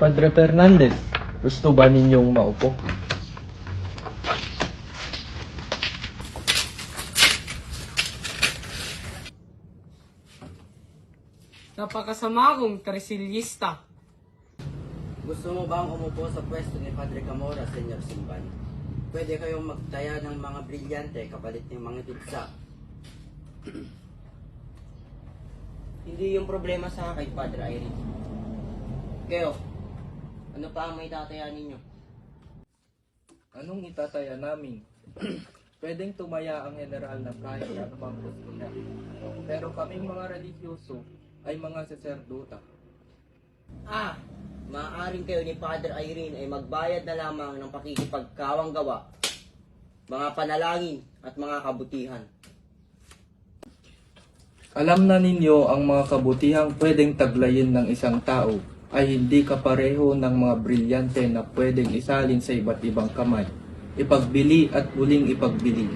Padre Fernandez, gusto ba ninyong maupo? Napakasama kong tresilyista. Gusto mo bang umupo sa pwesto ni Padre Camora, Senyor Simban? Pwede kayong magtaya ng mga brilyante kapalit ng mga digsa. Hindi yung problema sa akin, Padre Irene. Kayo, ano pa ang may tataya ninyo? Anong itataya namin? Pwedeng tumaya ang general ng kahit anumang gusto niya. Pero kaming mga religyoso ay mga saserdota. Ah, maaaring kayo ni Padre Irene ay magbayad na lamang ng pakikipagkawang gawa, mga panalangin at mga kabutihan. Alam na ninyo ang mga kabutihang pwedeng taglayin ng isang tao ay hindi kapareho ng mga brilyante na pwedeng isalin sa iba't ibang kamay, ipagbili at muling ipagbili.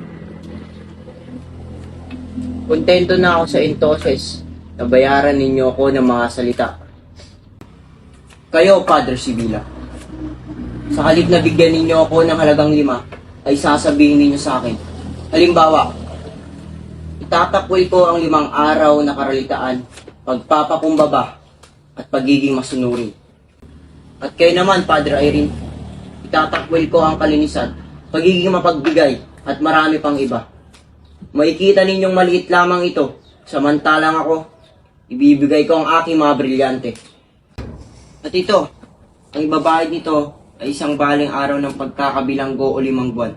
Kontento na ako sa Intoses na bayaran ninyo ako ng mga salita. Kayo, Padre Sibila, sa halip na bigyan ninyo ako ng halagang lima, ay sasabihin ninyo sa akin. Halimbawa, itatakwil ko ang limang araw na karalitaan, pagpapakumbaba, at pagiging masunurin. At kayo naman, Padre Irene, itatakwil ko ang kalinisan, pagiging mapagbigay, at marami pang iba. Makikita ninyong maliit lamang ito, samantalang ako, ibibigay ko ang aking mga brilyante. At ito, ang ibabayad nito ay isang baling araw ng pagkakabilanggo o limang buwan,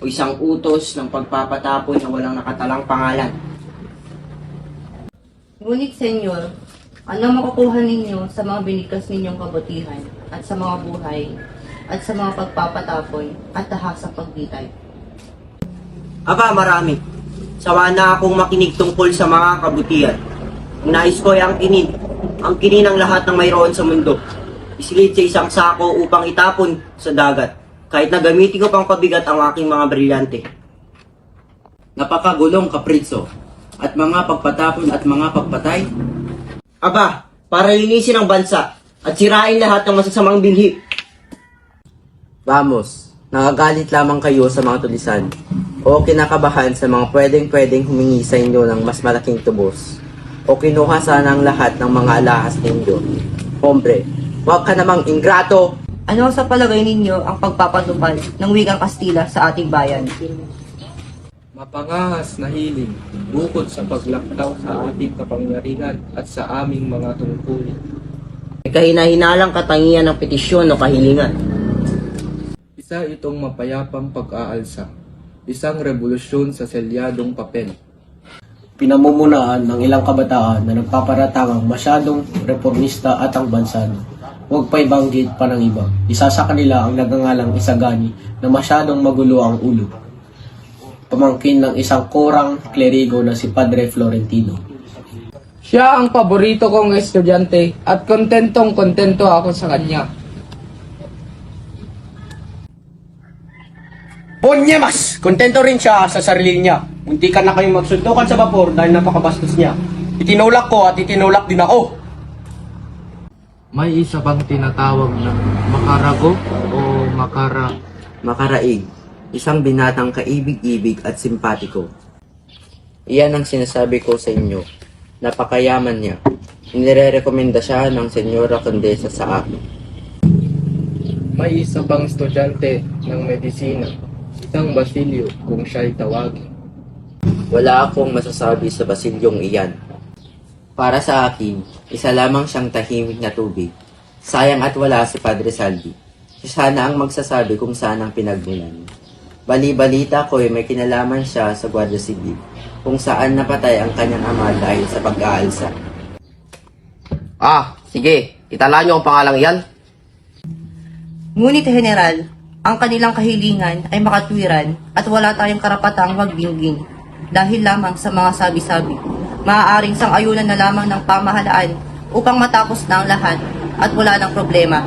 o isang utos ng pagpapatapon na walang nakatalang pangalan. Ngunit, Senyor, ano makukuha ninyo sa mga binigkas ninyong kabutihan at sa mga buhay at sa mga pagpapatapon at tahasang pagbitay? Aba, marami. Sawa na akong makinig tungkol sa mga kabutihan. Nais ko ay ang kinin. Ang kinin ng lahat ng mayroon sa mundo. Isilid sa isang sako upang itapon sa dagat. Kahit na gamitin ko pang pabigat ang aking mga brilyante. napakagulong kaprito at mga pagpatapon at mga pagpatay Aba, para linisin ang bansa at sirain lahat ng masasamang bilhi. Vamos, nakagalit lamang kayo sa mga tulisan o kinakabahan sa mga pwedeng-pwedeng humingi sa inyo ng mas malaking tubos o kinuha sana ang lahat ng mga alahas ninyo. Hombre, huwag ka namang ingrato! Ano sa palagay ninyo ang pagpapatupad ng wikang Kastila sa ating bayan? Mapangahas na hiling, bukod sa paglaktaw sa ating kapangyarihan at sa aming mga tungkulin. May kahina-hinalang katangian ng petisyon o kahilingan. Isa itong mapayapang pag-aalsa, isang revolusyon sa selyadong papel. pinamumulaan ng ilang kabataan na nagpaparatangang masyadong reformista at ang bansa huwag pa ibanggit pa ng iba. Isa sa kanila ang nagangalang Isagani na masyadong magulo ang ulo. Pamangkin ng isang korang klerigo na si Padre Florentino. Siya ang paborito kong estudyante at kontentong kontento ako sa kanya. Ponyemas! Kontento rin siya sa sarili niya. Munti ka na kayong magsuntukan sa vapor dahil napakabastos niya. Itinulak ko at itinulak din ako. May isa bang tinatawag na makarago o makara Makaraig, isang binatang kaibig-ibig at simpatiko. Iyan ang sinasabi ko sa inyo. Napakayaman niya. Inirerekomenda siya ng Senyora Condesa sa akin. May isa pang estudyante ng medisina, isang Basilio kung siya'y tawagin. Wala akong masasabi sa basilyong iyan. Para sa akin, isa lamang siyang tahimik na tubig. Sayang at wala si Padre Salvi. Siya sana ang magsasabi kung saan ang pinagmulan. Bali-balita ko ay may kinalaman siya sa Guardia Civil kung saan napatay ang kanyang ama dahil sa pag-aalsa. Ah, sige. Itala niyo ang pangalang iyan. Ngunit, General, ang kanilang kahilingan ay makatwiran at wala tayong karapatang magbingging dahil lamang sa mga sabi-sabi. Maaaring sang-ayunan na lamang ng pamahalaan upang matapos na ang lahat at wala ng problema.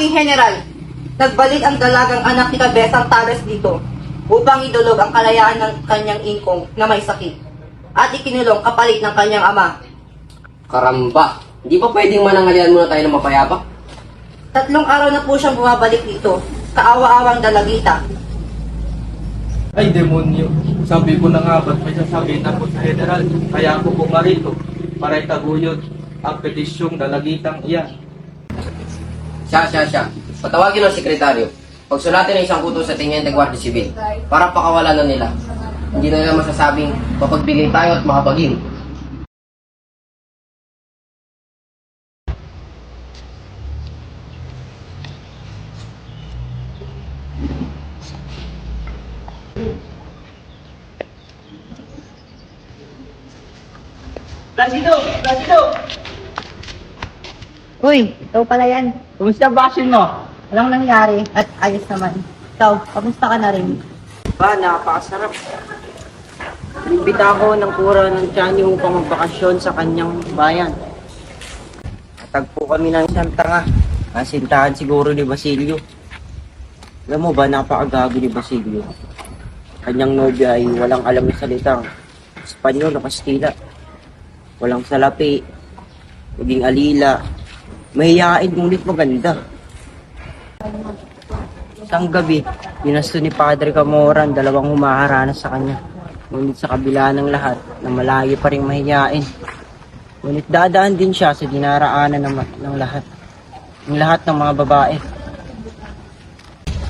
Aking General, nagbalik ang dalagang anak ni Kabesang Tales dito. upang idulog ang kalayaan ng kanyang ingkong na may sakit at ikinulong kapalit ng kanyang ama. Karamba! Hindi pa pwedeng manangalian muna tayo ng mapayapa? Tatlong araw na po siyang bumabalik dito, kaawa-awang dalagita. Ay demonyo, sabi ko na nga ba't may sasabihin ako sa general, kaya ako pumarito para itaguyod ang petisyong dalagitang iyan. Siya, siya, siya. Patawagin ang sekretaryo. Pagsulatin ng isang kuto sa Teniente Guardia Civil para pakawalan na nila. Hindi na nila masasabing mapagbigay tayo at makapaging. Uy, ikaw pala yan. Kumusta basin mo? Walang nangyari at ayos naman. Ikaw, kamusta ka na rin? Ba, napakasarap. Imbita ako ng kura ng Tiyanyo upang magbakasyon sa kanyang bayan. Tagpo kami ng isang tanga. Nasintahan siguro ni Basilio. Alam mo ba, napakagago ni Basilio. Kanyang nobya ay walang alam na salitang Espanyol o Kastila. Walang salapi, maging alila, mahihain ngunit maganda. Isang gabi, binasto ni Padre Camoran dalawang humaharana sa kanya. Ngunit sa kabila ng lahat, na malayo pa rin mahihain. Ngunit dadaan din siya sa dinaraanan ng, ng lahat. Ng lahat ng mga babae.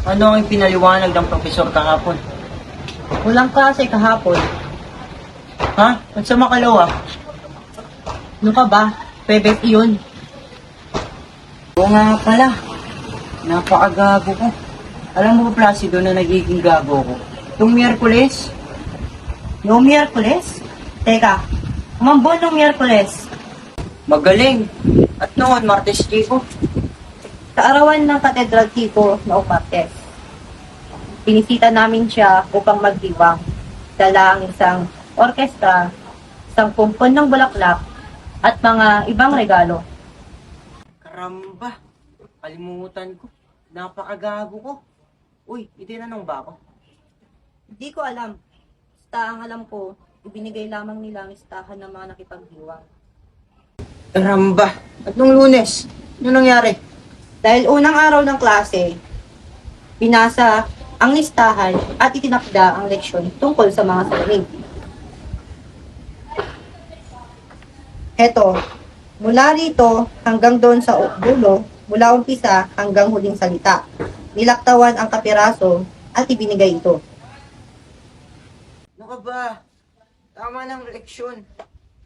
Ano ang pinaliwanag ng profesor kahapon? Walang klase kahapon. Ha? Ba't sa makalawa? Ano ka ba? Pebet iyon. Oo nga pala. Napakagago ko. Alam mo ba, Placido, na nagiging gago ko? Itong Miyerkules, Noong Miyerkules? Teka, umambon noong Miyerkules. magaling. At noon, Martes Chico. Kaarawan ng Katedral Tipo noong Martes. Pinisita namin siya upang magdiwang. Dala ang isang orkestra, isang kumpon ng bulaklak, at mga ibang regalo. Karamba. Kalimutan ko. Napakagago ko. Uy, itinanong ba ako? Hindi ko alam. Basta ang alam ko, ibinigay lamang nila ang listahan ng mga nakipagdiwang. Karamba. At nung lunes, ano nangyari? Dahil unang araw ng klase, pinasa ang listahan at itinakda ang leksyon tungkol sa mga salamin. Heto, mula rito hanggang doon sa dulo, mula umpisa hanggang huling salita. Nilaktawan ang kapiraso at ibinigay ito. Ano ka ba? Tama ng leksyon.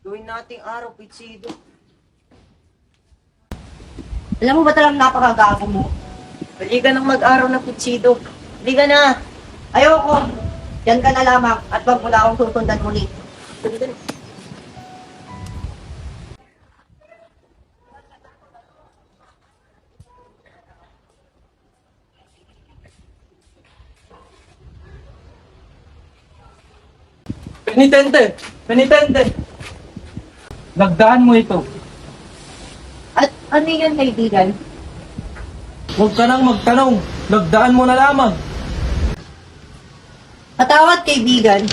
Gawin nating araw, pitsido. Alam mo ba talagang napakagago mo? Ka nang mag-araw na pitsido. Ka na. Ayoko. Yan ka na lamang at wag mo na akong susundan muli. Penitente! Penitente! Nagdaan mo ito. At ano yan, kaibigan? Huwag ka nang magtanong. Nagdaan mo na lamang. Patawad kaibigan,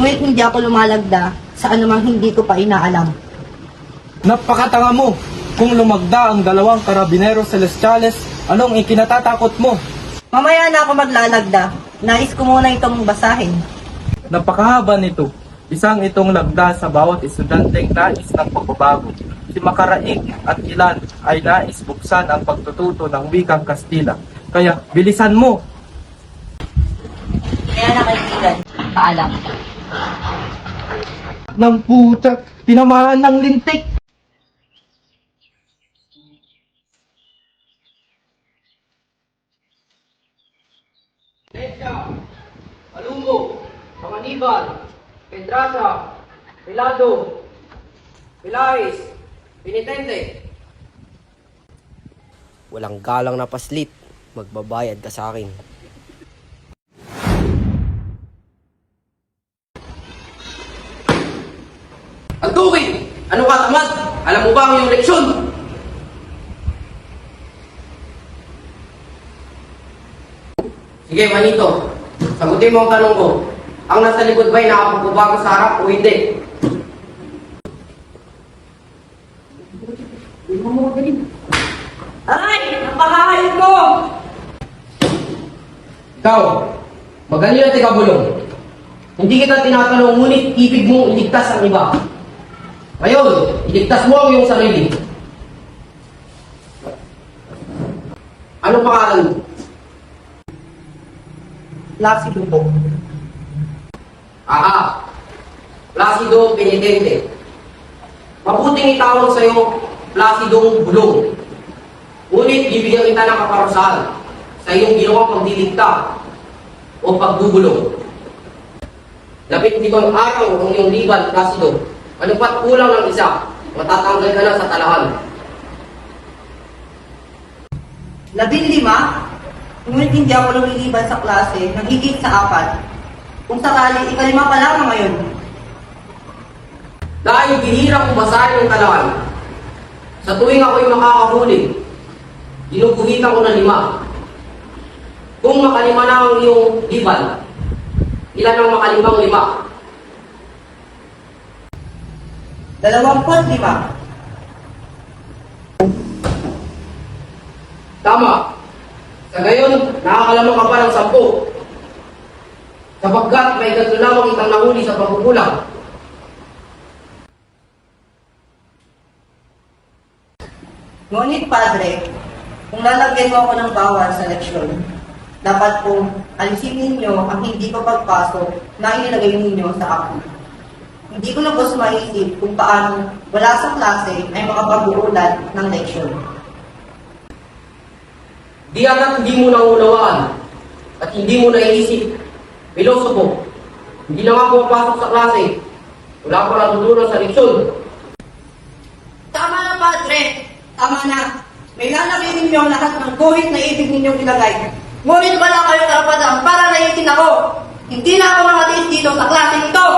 ngunit hindi ako lumalagda sa anumang hindi ko pa inaalam. Napakatanga mo. Kung lumagda ang dalawang karabinero celestiales, anong ikinatatakot mo? Mamaya na ako maglalagda. Nais ko muna itong basahin. Napakahaba nito. Isang itong lagda sa bawat estudyanteng nais ng pagbabago. Si Makaraig at ilan ay nais buksan ang pagtututo ng wikang Kastila. Kaya bilisan mo! Kaya na kaibigan, paalam. Nang puta, tinamaan ng lintik! Pamaniban, Pedraza, Pilado, Pilais, Penitente. Walang galang na paslit. Magbabayad ka sa akin. Antukin! Ano ka tamad? Alam mo ba ang iyong leksyon? Sige, Manito. Sagutin mo ang tanong ko. Ang nasa likod ba'y nakapagbabago sa harap o hindi? Aray! Napakahayop mo! Ikaw, magaling at ikabulong. Hindi kita tinatanong, ngunit ibig mong iligtas ang iba. Ngayon, iligtas mo ang iyong sarili. Ano pangalan mo? Placido po. Aha, Placido Penitente. Mabuting itawag sa iyo, Placidong Bulong. Ngunit bibigyan kita ng kaparusahan sa iyong ginawang pagdiligta o pagdubulong. Lapit limang araw ang iyong liban, Placido. Ano pat kulang ng isa, matatanggal ka na sa talahan. Labing lima, ngunit hindi ako lumiliban sa klase, nagigit sa apat. Kung sakali, ikalima pa lang ngayon. Dahil bihira kong basahin ang talahan, sa tuwing ako'y makakahuli, ginuguhitan ko ng lima. Kung makalima na ang iyong liban, ilan ang makalimang lima? Dalawamput lima. Tama. Sa ngayon, nakakalamang ka pa ng sampu. Sapagkat may ganito lamang itang nahuli sa pagkukulang. Ngunit, Padre, kung lalagyan mo ako ng bawal sa leksyon, dapat pong alisin ninyo ang hindi ko pagpasok na inilagay ninyo sa akin. Hindi ko lubos maisip kung paano wala sa klase ay makapag-uulat ng leksyon. Di agad hindi mo naunawaan at hindi mo naiisip. Pilosopo, hindi na nga pumapasok sa klase. Wala pa natutunan sa leksyon. Tama na, Padre! Tama na! May lalagay ninyo lahat ng guhit na ibig ninyong ilagay. Ngunit wala kayo karapatan para naitin ako! Hindi na ako makatiis dito sa klaseng ito!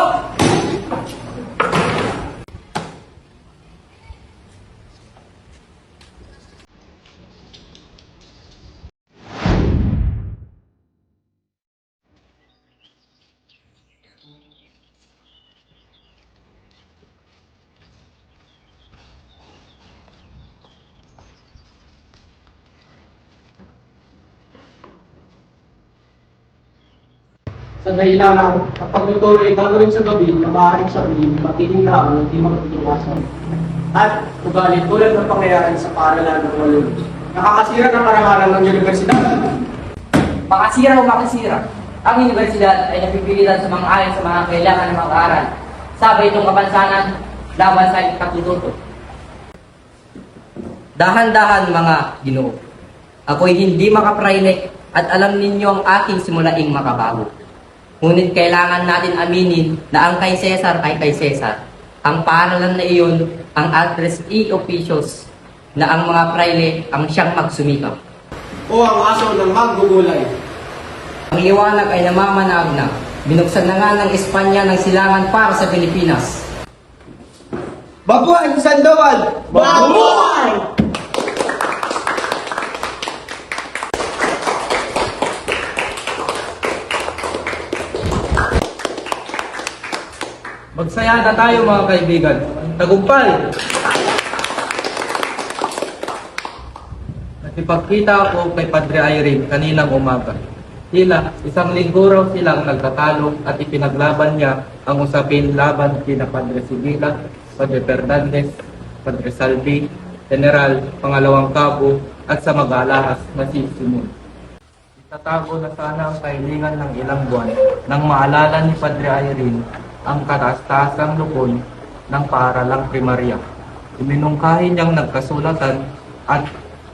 Sa ng kapag ito ay gagawin sa gabi na maaaring sabihin, matiling na ang hindi makapag-iwasan. At ugali tulad ng pangyayari sa paaralan ng walong. Nakakasira ng karangalan ng universidad. Makasira o makasira. Ang universidad ay napipilitan sa mga ayon sa mga kailangan ng mag-aaral. Sabay itong kapansanan laban sa katututo. Dahan-dahan mga ginoo. Ako'y hindi makaprayle at alam ninyo ang aking simulaing makabago. Ngunit kailangan natin aminin na ang kay Cesar ay kay Cesar. Ang paaralan na iyon, ang address e officios na ang mga prayle ang siyang magsumikap. O ang aso ng maggugulay. Ang liwanag ay namamanag na. Binuksan na nga ng Espanya ng silangan para sa Pilipinas. Babuhay Sandoval! Babuhay! Magsaya na tayo mga kaibigan. Tagumpay! Nakipagkita ako kay Padre Irene kaninang umaga. Tila, isang linggo raw silang nagtatalo at ipinaglaban niya ang usapin laban kina Padre Sigila, Padre Fernandez, Padre Salvi, General, Pangalawang Cabo, at sa mag-alahas na si Simon. Itatago na sana ang kahilingan ng ilang buwan nang maalala ni Padre Irene ang kataas-taasang lupon ng paaralang primarya. Iminungkahi niyang nagkasulatan at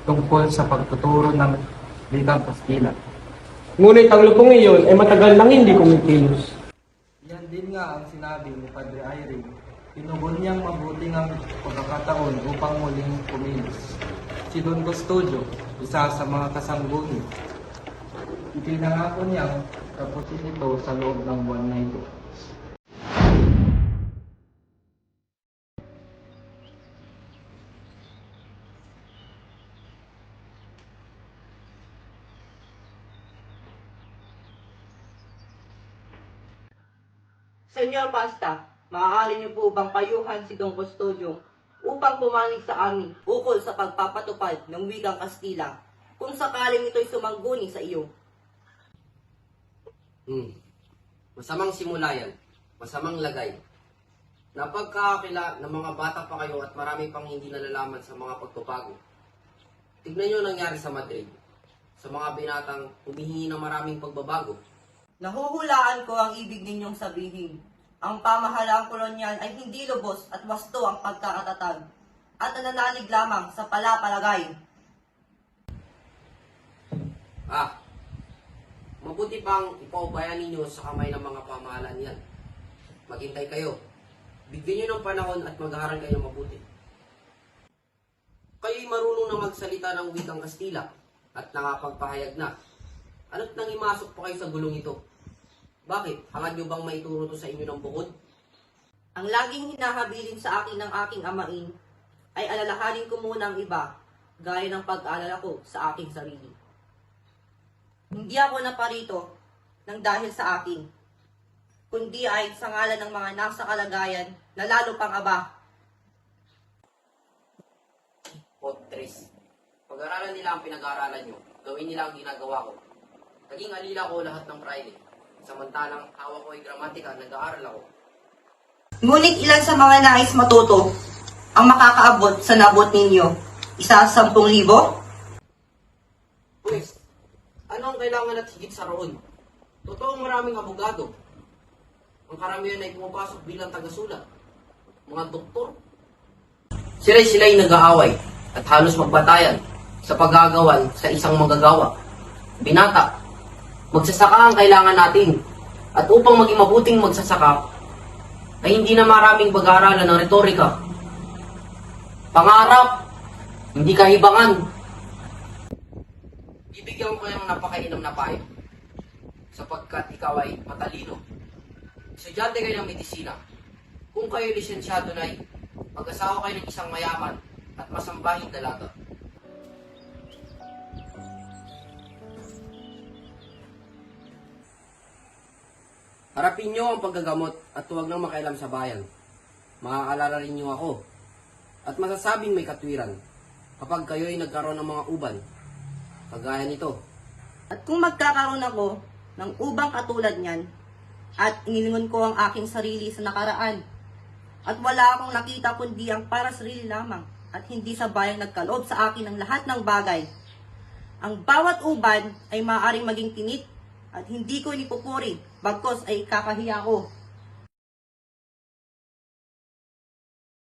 tungkol sa pagtuturo ng Likang Kastila. Ngunit ang lupong iyon ay matagal nang hindi kumikilos. Yan din nga ang sinabi ni Padre Irene. Pinugon niyang mabuting ang pagkakataon upang muling kumilos. Si Don Custodio, isa sa mga kasangguni, ipinangako niyang tapusin ito sa loob ng buwan na ito. Basta, maaari niyo po bang payuhan si Don Custodio upang pumanig sa amin ukol sa pagpapatupad ng wikang Kastila kung sakaling ito'y sumangguni sa iyo? Hmm. Masamang simula yan. Masamang lagay. Napagkakakila ng mga bata pa kayo at marami pang hindi nalalaman sa mga pagpapago. Tignan nyo ang nangyari sa Madrid. Sa mga binatang humihingi ng maraming pagbabago. Nahuhulaan ko ang ibig ninyong sabihin. Ang pamahalaang kolonyal ay hindi lubos at wasto ang pagkakatatag at nananalig lamang sa palapalagay. Ah, mabuti pang ipaubayan ninyo sa kamay ng mga pamahalaan yan. Maghintay kayo. Bigyan nyo ng panahon at mag-aaral kayo mabuti. Kayo'y marunong na magsalita ng wikang Kastila at nakapagpahayag na. Ano't nang imasok pa kayo sa gulong ito? Bakit? Hangad nyo bang maituro to sa inyo ng bukod? Ang laging hinahabilin sa akin ng aking amain ay alalahanin ko muna ang iba gaya ng pag-alala ko sa aking sarili. Hindi ako naparito ng dahil sa akin, kundi ay sa ngalan ng mga nasa kalagayan na lalo pang aba. Potres. Pag-aralan nila ang pinag-aaralan nyo. Gawin nila ang ginagawa ko. Naging alila ko lahat ng Friday. Samantalang hawak ko ay gramatika, nag-aaral ako. Ngunit ilan sa mga nais matuto ang makakaabot sa nabot ninyo? Isa sa sampung libo? Pues, ano ang kailangan at higit sa roon? Totoong maraming abogado. Ang karamihan ay pumapasok bilang tagasulat. Mga doktor. Sila'y sila'y nag-aaway at halos magbatayan sa paggagawan sa isang magagawa. Binata, magsasaka ang kailangan natin. At upang maging mabuting magsasaka, ay hindi na maraming pag-aaralan ng retorika. Pangarap, hindi kahibangan, Bibigyan ko ng napakainam na payo. Sapagkat ikaw ay matalino. Estudyante kayo ng medisina. Kung kayo lisensyado na mag-asawa kayo ng isang mayaman at masambahing dalaga. Harapin niyo ang paggagamot at huwag nang makialam sa bayan. Makakaalala rin niyo ako. At masasabing may katwiran kapag kayo ay nagkaroon ng mga uban Kagaya nito. At kung magkakaroon ako ng ubang katulad niyan, at inilingon ko ang aking sarili sa nakaraan, at wala akong nakita kundi ang para sarili lamang, at hindi sa bayang nagkaloob sa akin ng lahat ng bagay. Ang bawat uban ay maaaring maging tinik, at hindi ko inipupuri, bagkos ay kakahiya ko.